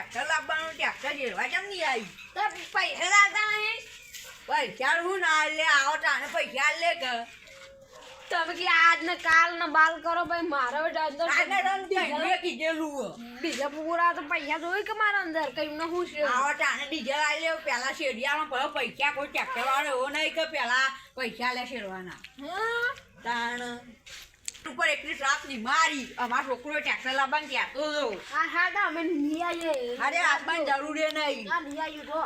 Tractor લાવવાનું tractor જેવા કેમ નહીં આવી? તો પૈસા લાગતા નહીં પૈસા હું ના લે આવો તાને પૈસા લે કે. તમે કે આજ ને કાલ ને બાલ કરો ભાઈ મારો અંદર કીધેલું બીજા પૂરા તો પૈસા જોઈ કે મારા અંદર કઈ ને હું છે? આવો તાને ડીઝલ આવી લે પેલા શેડિયામાં ભલે પૈસા કોઈ ટ્રેક્ટર વાળો એવો નહીં કે પેલા પૈસા લે શેરવાના. હા? તાણ. ઉપર એકલી શ્રાપની મારી. અમાર છોકરો ટ્રેક્ટર લાવવાનું તો જો હા હા તો અમે નહીં આવીએ. અરે આપવાની જરૂરી નહીં. ના નહીં આવીએ તો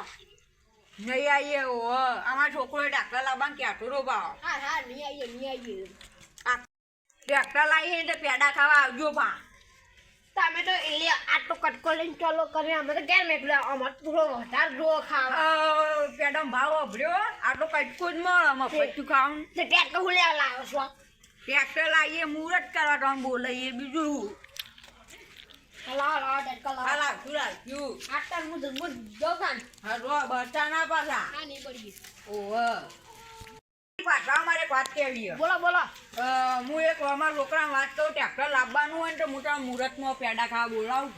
નહીં આવીએ ઓ અમાર છોકરો ટ્રેક્ટર લાવવાનું કહેતો હતો ભાવ હા હા નહીં આવીએ નહીં આવીએ. ટેક્ટર લાવીએ તો પેડા ખાવા આવજો પા તમે તો એટલે આટલો કટકો લઈને ચાલો કરે અમે તો કેમ એટલે અમાર તો થોડો વધારે જો ખાવા. પેડમ ભાવ અભર્યો. આટલો કટકો જ મળે મફતું ખાવ તે ટેટ હું લેવા લાવો છો. ટ્રેક્ટર લાવીએ મુહૂર્ત કરવા તો બોલાવીએ બીજું લાવવાનું હોય ને તો હું તારા મુહૂર્તમાં પેડા ખાવા બોલાવું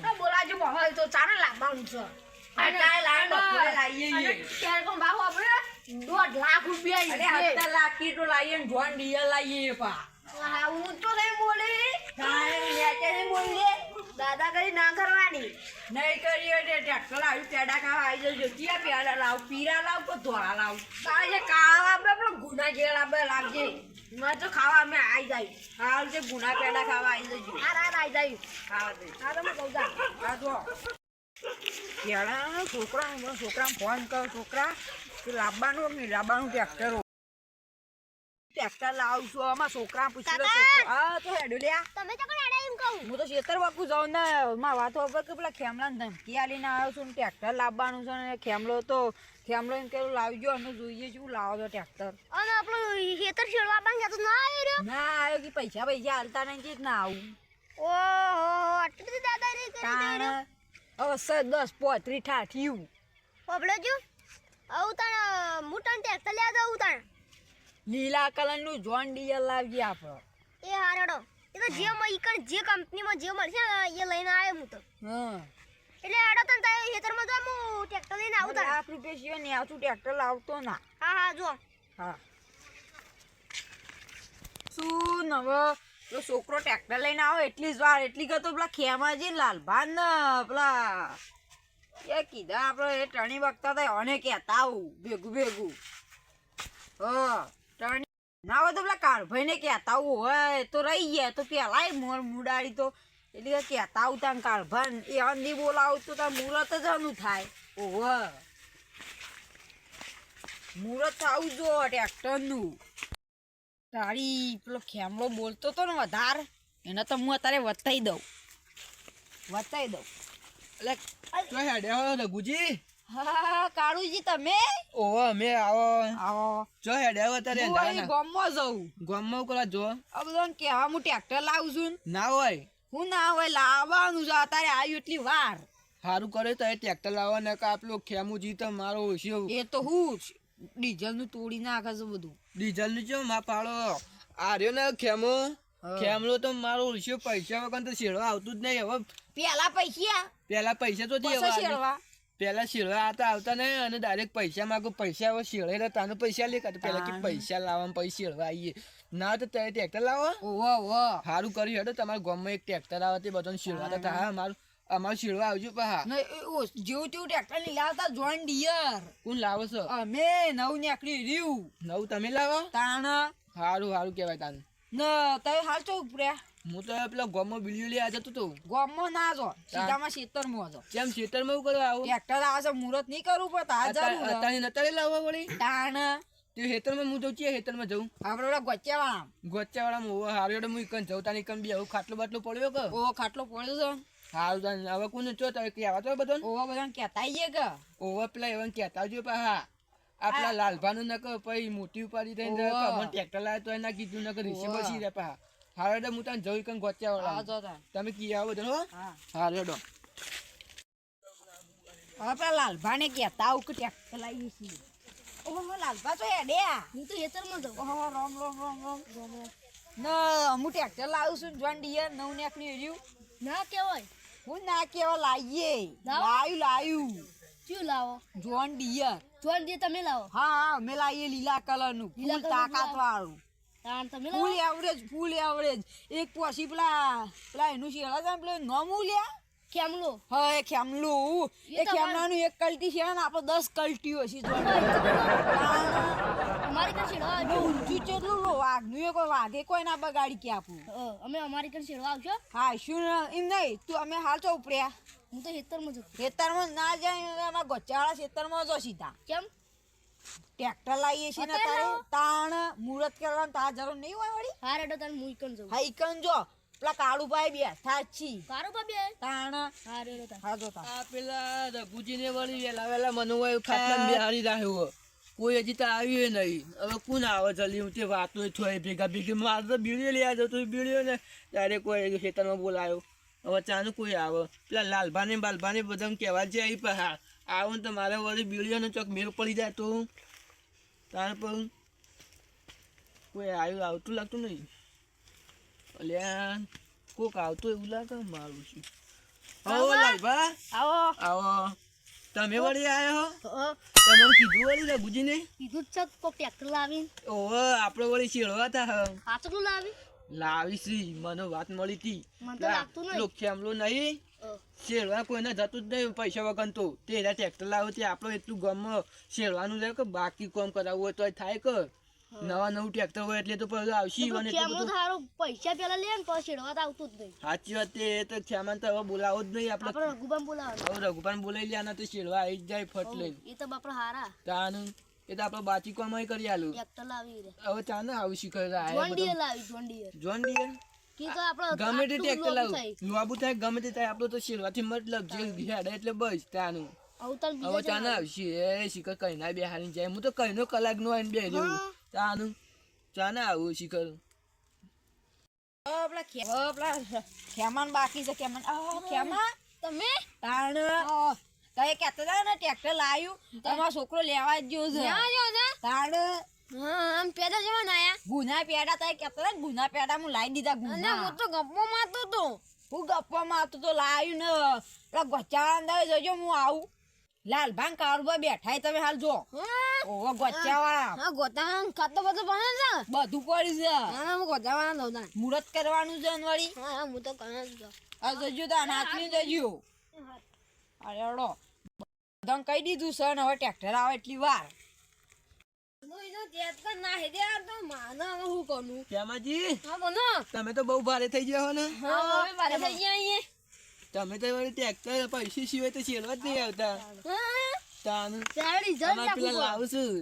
બોલાજો તો ચાલે લાવવાનું છે. દોઢ લાખ રૂપિયા. લાખી તો લાવીએ જોન ડીઝલ લાવીએ પા. હા, હું તો નહીં બોલી. તાણે નેચે દાદા બોલીએ. ના કરવાની. નહીં કરીએ એટલે ટ્રેક્ટર લાવ્યું પેડા ખાવા આવી જજો. ક્યાં પેડા લાવ? પીરા લાવ કે ધોળા લાવ? તારે જે કાળા લાવે પેલો ગુના જેવા લાવે લાવજે મેં તો ખાવા અમે આવી જાય. હાલ તે ગુના પેડા ખાવા આવી જજો. રાત આવી જાય. ખાવા દે. હા તમે કહું જા. જો. છોકરા છોકરા ફોન કરો છોકરા લાવવાનું ટેક્ટરો નહીં લાવવાનું ટ્રેક્ટર ટ્રેક્ટર લાવશું આમાં છોકરા પૂછી લો હા તો હેડો લે તમે તો કોણ એમ કહું. હું તો છેતર બાપુ જાઉં ને માં વાતો વગર કે પેલા ખેમલાને ધમકી આલીને આવ્યો છું ને ટ્રેક્ટર લાવવાનું છે ને ખેમલો તો ખેમલો એમ કેવું લાવજો અમે જોઈએ શું લાવો છો ટ્રેક્ટર અને આપણું ખેતર છેડવા પણ તો ના આવ્યો રહ્યો. ના આવ્યો કે પૈસા પૈસા હાલતા નહીં કે ના આવું. ઓહો આટલી બધી દાદાગીરી કરી તાણ દઈ હવે સ દસ પોત્રી ઠાઠ્યું પબડો જો. આવું તાણ હું તને ટેક્ટર લેવા જાઉં તાણ. લીલા કલરનું જોન ડીઝલ લાવજે આપણો. એ હારડો. એ તો જે મ- ઈકણ જે કંપનીમાં જે મળશે ને એ લઈને આવે હું તો. હા. એટલે હાડો તને તારે ખેતરમાં તો હું ટેક્ટર લઈને આવું તાણ આપ રૂપિયા સિવાય ને આવતું ટ્રેક્ટર લાવતો ના. હા હા જો હા. શું નવો? પેલો છોકરો ટ્રેક્ટર લઈને આવે એટલી જ વાર એટલી કરતો પેલા ખેમાજી લાલભાન ને પેલા એ કીધા આપણે એ ટણી વખતા હતા અને કહેતા આવું ભેગું ભેગું. હા. ના હોય તો પેલા કાળભાઈ ને કહેતા આવું હોય તો રહી ગયા તો પેલા મોર મુડાડી તો. એટલે કે કહેતા આવું તાન કાળભાઈ એ અંદી બોલાવું તો તાર મુહૂર્ત જ આનું થાય. ઓહ. મુહૂર્ત થવું જો ટ્રેક્ટરનું. તારી પેલો ખેમલો બોલતો તો ને વધાર. એને તો હું અત્યારે વતાઈ દઉં. વતાઈ દઉં. એટલે રઘુજી. હા કાળુજી તમે? ઓહો મે આવો. આવો. જો હેડ્યા અત્યારે હું અહીં જઉં. ગામમાં કોલા જો? આ બધાને કહેવા હું ટ્રેક્ટર લાવું છું ના. હોય. હું ના હોય લાવવાનું છે અત્યારે આવ્યું એટલી વાર. સારું કરે તો એ ટ્રેક્ટર લાવવા ને કે આપલો ખેમુજી તો મારો ઓછો. એ તો હું ડીઝલનું તોડી નાખે છે બધું. ડીઝલનું જો માં પાડો આર્યો ને ખેમો. ખેમલો તો મારો ઓછો. પૈસા વગર તો શેરવા આવતું જ નહીં હવે. પેલા પૈસા? પેલા પૈસા તો દેવા. પેલા શેરવા આવતા આવતા નહીં અને ડાયરેક્ટ પૈસા માગો પૈસા હવે શીળે તો તાનું પૈસા લે તો પેલા કે પૈસા લાવવા પછી શીળવા આવીએ ના તો તારે ટ્રેક્ટર લાવો. ઓહો ઓહો સારું કર્યું હેડો તમારા ગામમાં એક ટ્રેક્ટર આવે તે બધાને શીળવા તો હા અમારું અમારું શીળવા આવજો પા ને જેવું તેવું ટ્રેક્ટર નહીં લાવતા જોઈન ડિયર. કોણ લાવો છો? અમે નવ નીકળી રહ્યું. નવું તમે લાવો? તાણ. સારું સારું કહેવાય તાને ન હાલ ચો ઉપર્યા હું તો પેલા ગામમાં બિલ્યું લેવા જતો તો ગામમાં ના જો સીધામાં કેમ કરવા આવું? ટ્રેક્ટર આવે છે નહીં કરવું પડે આ જરૂર અત્યારે નતારે લાવવા વળી? તાણ. તે ખેતરમાં હું જઉં છીએ ખેતરમાં જઉં? આપણે ઓલા ગોચ્યાવાળા ગોચાવાળામાં હોવે હારું હું જઉં તાની કમ બી આવું ખાટલો બાટલો પડ્યો કે? ઓ ખાટલો પડ્યો છે. તાને હવે કોને ચો તમે કહેવા તો બધો ઓવા બધાને કહેતા કે. ઓવર પેલા એવા કહેતા આવજો પા હા આ પેલા લાલભાનું નક પછી મોટી ઉપાડી થઈને. કમણ ટ્રેક્ટર લાવ્યો તો એના કીધું નક રિસી બસી રે પા હારું હેડો હું તને જોઈ ઈકન ગોચ્યા વાળા તમે કી આવો બધો હો. ડો હારું હવે પેલા લાલભાને કહેતા આવું કે ટ્રેક્ટર લાવી છીએ ઓહો લાલભા તો હેડ્યા હું તો ખેતરમાં જાઉં. ઓહો રોમ રોમ રોમ રોમ. રોમ ના હું ટ્રેક્ટર લાવું છું જોન ડિયર નવ નેકની રહ્યું ના કેવાય હું ના કેવા લાવીએ. લાવો? લાયું લાયું. શું લાવો? John dear. જોન જે તમે લાવો હા હા અમે લાવીએ લીલા કલરનું ફૂલ તાકાત વાળું. ફૂલ એવરેજ ફૂલ એવરેજ એક પછી પેલા પેલા એનું શેડા છે ને પેલું નોમું લ્યા ખેમલો. હા એ ખેમલું. એ ખેમલાનું એક કલટી છે ને આપણે દસ કલટીઓ છે અમારી છેડવા અમે આવજો ઊંચું ચેટલું લો વાઘનું એ કોઈ વાઘે કોઈ ના બગાડી કે આપું. અમે અમારી છેડવા આવશો. હા શું એમ નહીં. તું અમે હાલ તો ઉપડ્યા. હું તો ખેતરમાં છું ખેતરમાં ના જાય એમાં ગોચાળા ખેતરમાં જો સીધા. કેમ? ટ્રેક્ટર લાવીએ છીએ ને તારે તાણ મુહૂર્ત કરવાનું તાર જરૂર નહીં હોય વળી. હા રેડો તાર કણ જવું હા ઈકન જો પેલા કાળુભાઈ બેઠા જ છી. કારો બે? તાણ. હા રેડો તાર. હા જો તાર. આ પેલા રઘુજીને વળી વેલા વેલા મને હોય ખાટલા બિહારી રાખ્યો કોઈ હજી તો આવ્યું નહીં. હવે કોણ આવે જલ્દી? હું તે વાતો થોય ભેગા ભેગી. મારે તો બીડીઓ લઈ આવ્યો તો બીડીઓ ને ત્યારે કોઈ ખેતરમાં બોલાયો. હવે ચાનું કોઈ આવે. પેલા લાલભાને બાલભાને બધાને કહેવા છે અહીં પર હા આવું તો મારે વળી બીડીઓનો ચોક મેળ પડી જાય તો. તાર પર કોઈ આવ્યું આવતું લાગતું નહીં. અલ્યા કોક આવતું એવું લાગે મારું છું. હો લાલભા. આવો. આવો. તમે વળી આવ્યો તમે કીધું વળી રઘુજીને? કીધું છે કોક ટ્રેક્ટર લાવી ઓહો આપણે વળી શેળવા તા હા સાચું લાવી લાવીશી મને વાત મળી હતી ખેમલો નહીં. શેરવા કોઈને જતું જ નહીં પૈસા વગર તો. તે એના ટ્રેક્ટર લાવો તે આપણો એટલું ગમ. શેરવાનું રહે કે બાકી કોમ કરાવવું હોય તો થાય કે. નવા નવું ટ્રેક્ટર હોય એટલે તો પછી આવશી અને પૈસા પેલા લે ને પછી શેરવા આવતું જ નહીં. સાચી વાત એ તો ખ્યામાન તો હવે બોલાવો જ નહીં આપણે. રઘુબાન બોલાવવાનું. હવે બોલાવી લે આના તો શેરવા આવી જ જાય ફટ લઈ એ તો બાપરા હારા. તાનું એ તો આપણે બાચી કોમાં કરી આલું. ટ્રેક્ટર લાવી રે. હવે ચાને આવી શીખર જોન ડીયર લાવી જોન ડીયર. John Deere? કી તો આપણે ગમે તે ટ્રેક્ટર લાવું. લોબુ થાય ગમે તે થાય આપણો તો શેરવાથી મતલબ જે હેડે એટલે બસ ત્યાંનું. હવે ચાને આવશે. એ શિખર કઈ ના બેહારી જાય. હું તો કઈનો કલાક નો આવીને બે જેવું હા. ત્યાંનું ચાને આવું શિખર. ખેમાન બાકી છે. ખેમાન ખેમા તમે? તાણ. કઈ કહેતા હતા ને ટ્રેક્ટર લાવ્યું તમારો છોકરો લેવા જ ગયો છે. હા આમ પેડા જવા ના આયા? ગુના પેડા તઈ કહેતા હતા ને ગુના પેડા હું લાવી દીધા ગુના. હું તો ગપ્પો મારતો તો હું ગપ્પો મારતો તો લાવ્યું ને. પેલા ગચ્ચા અંદર જોજો હું આવું. લાલભાન કાળુબા બેઠા તમે હાલ જો. ઓવો ગચ્ચા વાળા હા ગોતા ખાતો બધું બને છે? બધું પડ્યું છે. હા હું ગોતા વાળા દઉં મુરત કરવાનું છે અનવાળી. વળી હા હા તો કરે જ. આ જોજો તા નાચની જોજો. અરે અડો કહી દીધું છે ને હવે ટ્રેક્ટર આવે એટલી વાર. તમે તો બહુ ભારે થઈ ગયા હો ને? હા થઈ તમે તો વળી ટ્રેક્ટર પૈસા સિવાય તો શેરવા જ નહીં આવતા. પેલા લાવું છું.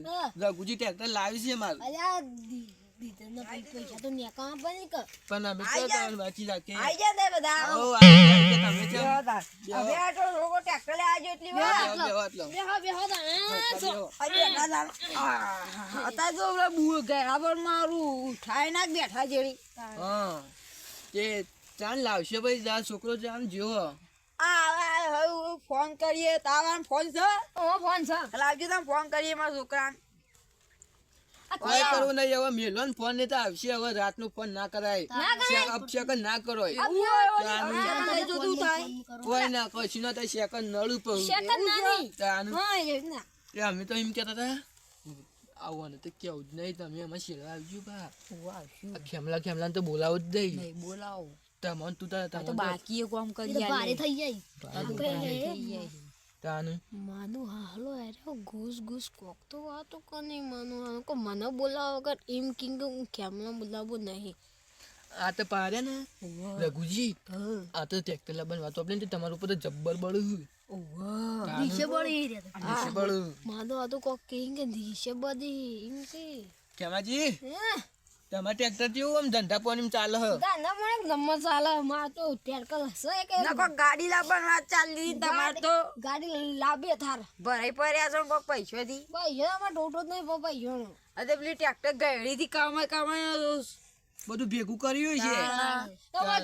રઘુજી ટ્રેક્ટર લાવી છે મારું. પણ અમે તો જા. વાંચી આઈ જા તે બધા. ઓ આઈ તમે હવે આ તો એટલી વાર. બેહો, બેહો બેહો. અરે તો બુ મારું ઉઠાઈ ના બેઠા જેડી હા. તે લાવશે ભાઈ જા છોકરો ચાલ જેવો આ હવે ફોન કરીએ. તારા ફોન છે? ઓ ફોન છે. લાવજો તમે ફોન કરીએ મારા છોકરાને. કોઈ કરવું નહીં હવે મેલો ને ફોન નહીં આવશે હવે ફોન ના કરાય. ના કરાય. અપશકન ના કરો કોઈ ના કશું ના થાય. સેકન્ડ નળું પડું સેકન્ડ અમે તો એમ કેતા હતા આવવાનું તો કેવું જ નહીં તમે એમાં શેરવા આવજો બા. ખેમલા ખેમલા તો બોલાવો જ નહીં. નહીં બોલાવો. તમને તું તાર બાકી કોમ કરી. થઈ જાય. તાનું? માનું હાલો અરે ઘૂસ ઘૂસ કોક તો વાતો કોની માનું હાલો કો મને બોલાવો વગર એમ કિંગ હું કેમના બોલાવું નહીં. આ તો પારે ને રઘુજી. આ તો ટ્રેક્ટર લાબન વાતો આપણે તમારું ઉપર તો જબ્બર બળું દિશે બળી નીચે બળું. માનો આ તો કોક કિંગ દિશે બધી એમ કે. હે? તમારે ટ્રેક્ટર જેવું આમ ધંધા પાણી ચાલે હ? દાના મને નંબર ચાલે માં તો ટેરકલ હશે કે નકો ગાડી લાવવાની વાત ચાલી તમારે તો. ગાડી લાવે થાર ભરાઈ પડ્યા છો કોક પૈસાથી. ભાઈ આમાં ટોટો જ નહીં યો અરે પેલી ટ્રેક્ટર ગયડીથી કમાય કમાય બધું ભેગું કર્યું છે. હવે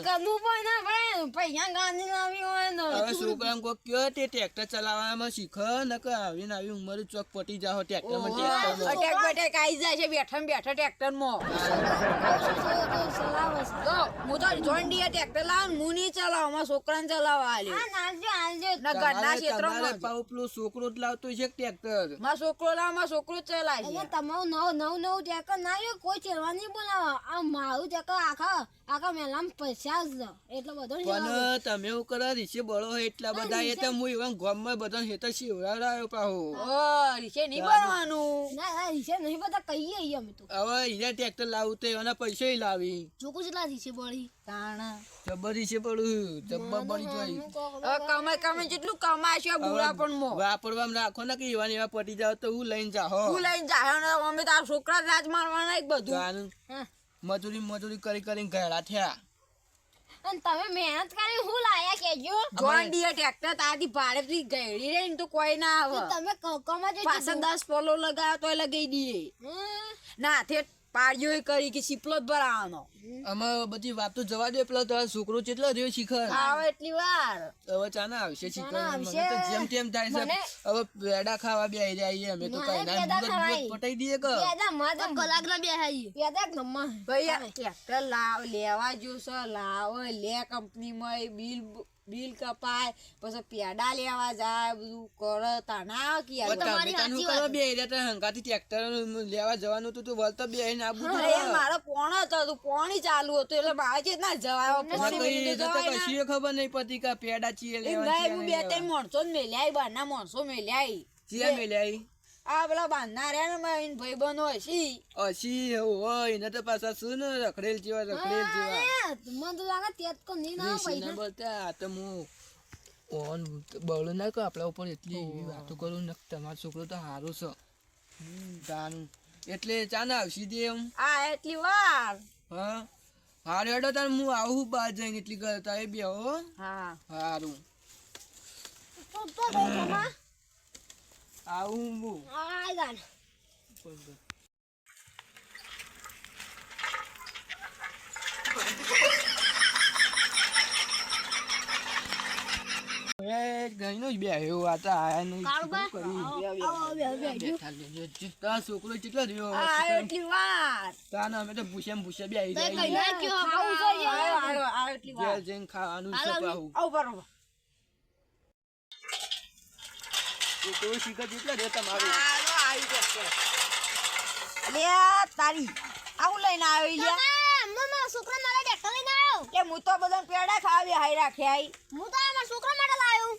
કોક કયો તે ટ્રેક્ટર ચલાવવામાં શીખ. આવી ઉંમરે ચોક પટી જાઓ આવી જાય છે બેઠા બેઠા ટ્રેક્ટરમાં. ચલાવે છે તો હું તો જોન ડીએ ટ્રેક્ટર લાવ હું નહીં ચલાવ ચલાવવા આલ્યો. છોકરો જ લાવતો છે ટ્રેક્ટરમાં છોકરો લાવ મારો છોકરો જ ચલાય તમારું નવ નવ નવ ટ્રેક્ટર ના કોઈ ચેરવા નહીં બોલાવા. આ મારું ટેકર આખા આખા મેલામાં પૈસા જ. એટલો બધો પણ તમે એવું કરો રીસે બળો એટલા બધા એ તો હું એવા ગામમાં બધા હેતર શિવરાડાયો પાહો. ઓ રીસે નહીં બનવાનું ના ના રીસે નહીં બધા કહીએ અહીં અમે તો. હવે અહીંયા ટ્રેક્ટર લાવું તો એના પૈસા લાવી. જોકું જેટલા રીશે બળી. તાણા. જબ્બર રીસે પડું જબ્બર બળી જાય. હવે કમાઈ કમાઈ જેટલું કમાશે બુરા પણ મો વાપરવામાં રાખો ને કે એવા ને એવા પટી જાવ તો હું લઈને જાહો તું લઈને જાઓ અમે અમે તારા છોકરા રાજ મારવાના એક બધું. હા. મજૂરી મજૂરી કરી કરીને ઘરડા થયા. અને તમે મહેનત કરી હું લાયા કેજો જોન ડીયર ટ્રેક્ટર તાથી ભાડે થી ગયડી રે તો કોઈ ના આવે. તમે કકમાં જે પાછળ દસ પોલો લગાવ્યો તોય લગાઈ દઈએ. ના હાથે પાડ્યો કરી કે સીપલો જ ભરાવાનો અમે બધી વાતો જવા દે પેલા તારા છોકરો કેટલો રહ્યો શિખર? આવે એટલી વાર. હવે ચાના આવશે શિખર? મને તો જેમ તેમ થાય છે. હવે પેડા ખાવા બે જઈએ અમે તો કઈ ના પેડા જ. પટાઈ દઈએ કે? પેડા માં તો કલાક ના બેહાઈ પેદા એક નંબર ભાઈ ટ્રેક્ટર લાવ લેવા જોશે લાવ લે કંપનીમાં માં બિલ બિલ કપાય પછી પેડા લેવા જાય બધું કરે તાના કે તાનું બે રહ્યા તા હંગાથી ટ્રેક્ટર લેવા જવાનું હતું તો વળતો બે ના આબુ અરે મારો પોણ હતો તું પોણી ચાલુ હતું એટલે મારે કે ના જવાય. પોણી તો કશી ખબર નહીં પતી કે પેડા ચીએ લેવા ગાય હું બે ત્રણ માણસો જ મેલ્યા બહારના માણસો મેલ્યા ચીએ મેલ્યા આ પેલા બાંધના રહ્યા ને મારી ભાઈ બનો હશી અસી હોય એને તો પાછા શું ને રખડેલ જેવા રખડેલ જેવા. મને તો લાગે તેત કો ના ના. પૈસા બોલતા આ તો હું ઓન બળ ના કો આપણા ઉપર એટલી એવી વાતો કરું ને તમારો છોકરો તો સારો છે. તાનું એટલે ચાને આવશી દે એમ? આ એટલી વાર. હા? હારું હેડો તાર હું આવું બહાર જઈને એટલી કરતા એ બે હો. હા હારું. તો તો લેજો. જે તારો છોકરો કેટલો તાને અમે તો ભૂસે ભૂસે બે તે આવી કઈ જાય ના કયો ખાવું જોઈએ આયો આયો આયો એટલી વાર ઘેર જઈને ખાવાનું છે હાલો, પાહું. આવ બરોબર છોકરો શીખે કેટલો રહ્યો તમારો આલો આવી જશે લે. તારી. આવું લઈને આવ્યો લે મમ્મા છોકરા મારા ટ્રેક્ટર લઈને આવ્યો કે હું તો બધા પેડા ખાવી હાઈ રાખ્યા આઈ. હું તો મારા છોકરા માટે લાવ્યો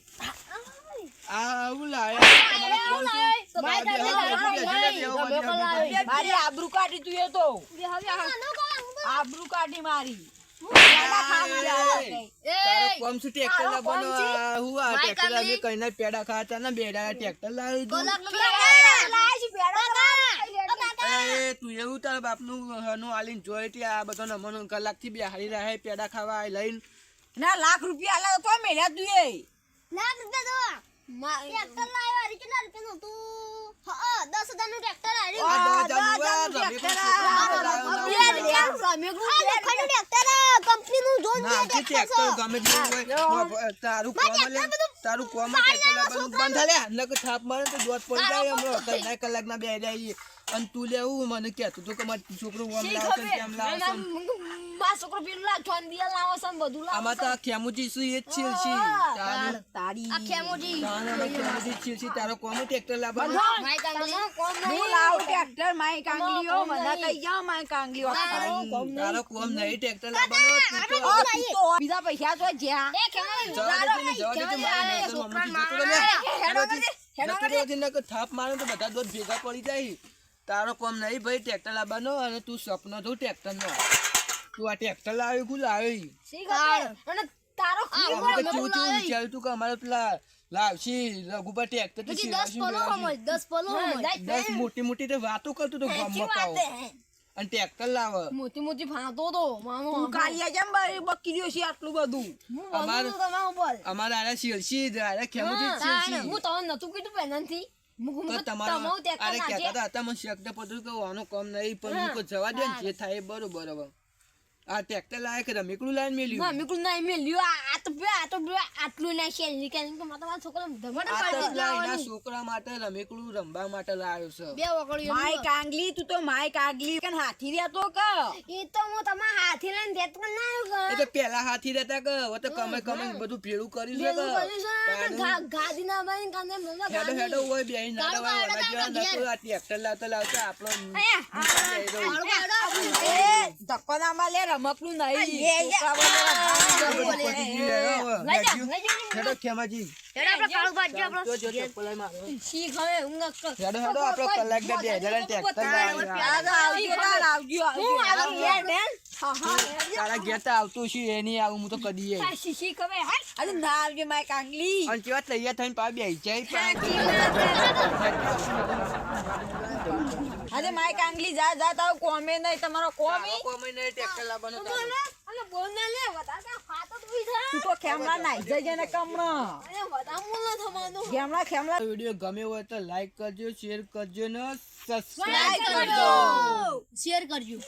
આવું લાવ્યો. મારી આબરૂ કાઢી તું એ તો. આબરૂ કાઢી મારી. પેડા ખાવી હાઈ રાખ્યા. તારો કોમ શું ટ્રેક્ટર તારો લાવવાનો? કોમ છે? આ હું આ માય ટ્રેક્ટર કામની. અમે કઈના પેડા ખાતા ને બેડા ટ્રેક્ટર લાવી દઉં. એ તું એવું તારા બાપનું હનું આલીને જોઈ આ બધો નમોનો કલાકથી બે હારી રહે પેડા ખાવા લઈને. ના લાખ રૂપિયા આલે તો મેલ્યા તું નું ટ્રેક્ટર આવ્યું આ દસ દસ હજારનું હજારનું આ, તમે tractor પણ છોકરો આ. ના, tractor ગમે તે હોય, તારું કોમ લે, તારું કોમ બંધ લે. નક થાપ મારે તો દોત પડી જાય હમણાં. કલાક ના બે જાય અને તું લેવું મને કહેતું તું કે મારું છોકરું આમ લાવશે કેમ લાવશે ને. છોકરો પેલું લાવ ચોંદિયા લાવો છે બધું લાવો આમાં તો આ ખેમુજી શું એ જ છે છે. તારું- તારી. આ ખેમુજી. ખેમુજી છે છે. તારો કોમ ટ્રેક્ટર tractor માય માઈ કાંગલી કોમ હું લાવ ટ્રેક્ટર માય કાંગલીઓ મને કઈ જાઓ મારી કાંગલીઓ તારો કોમ નહીં. ટ્રેક્ટર લાવવાનો. બીજા પૈસા તો જ્યાં. એ ખેમુજી જવા જવા દેજે. મારા. હેડોથી- જતો રહેવાથી નકર થાપ મારે તો બધા દોત ભેગા પડી જાય. તારો કોમ નહીં ભાઈ ટ્રેક્ટર લાવવાનો અને તું સપનો થયું ટ્રેક્ટર નો. તું આ ટ્રેક્ટર લાવ્યું કું લાવી. શી ખબર? અને તારો અમે તો ચેવું ચેવું વિચાર્યું તું કે અમારે પેલા લાવશી ટ્રેક્ટર દસ પલો દસ દસ મોટી મોટી તો વાતો કરતો તો ગામમાં કાઓ અને ટ્રેક્ટર લાવે. મોટી મોટી ફાંતો તો મામો તું કાલિયા જેમ બ- બકરીઓ છે આટલું બધું. અમાર- તો અમારે આને શીલસી આને ખેમુજી જ હું તમને નતું કીધું પહેલાંથી. આ ટ્રેક્ટર લાયક રમેકડું લાઈન મેલ્યું? મેં આ તો આ તો આટલું ના છે. કે છોકરા ધમડ પાડી પેલા છોકરા માટે રમેકડું રમવા માટે લાવ્યો છે. બે વગડીઓ માય કાંગલી તું તો માય કાંગલી. કે હાથી રહ્યા તો કે? એ તો હું તમારા હાથી લઈને દેતો ના એ તો પેલા હાથી રહેતા કે હવે તો કમે કમે બધું ભેળું કર્યું છે છે ને તાનું ગા- ગાદી ના બાંધીને કાંદે મમ્મા હેડો હેડો હોય બેહી ના દવા બાળક જેવા નતો આ ટ્રેક્ટર લાવતા લાવતા આપણો એ ધક્કો ના માં લે રમકડું નહીં. હેડો કેમાજી હેડો આપણો કાળું ભાજી આપણો જો જો મારો શીખ હવે ઊંઘ હેડો હેડો આપણો કલાક દે બે હજાર ટ્રેક્ટર તો આવજો આવજો, હું આવજો. તારા ઘેર તો આવતું છે એની આવું હું તો કદી. અરે ના આવજે માય કાંગલી. અને કેવા તૈયાર થઈને પા બે જાય અરે માય કાંગલી જા જા તાવ કોમે નહીં તમારો કોમી? ટ્રેક્ટર લાવવાનો બોલે, અને બોલ ના લે, વધારે કાંઈ ખાતો તો ઈ થા. તું તો ખેમલા નાઈ જજે ને કમણો. અરે વધારે બોલ થવાનું. ખેમલા ખેમલા વીડિયો ગમે હોય તો લાઈક કરજો શેર કરજો ને સબસ્ક્રાઇબ. કરજો. શેર કરજો.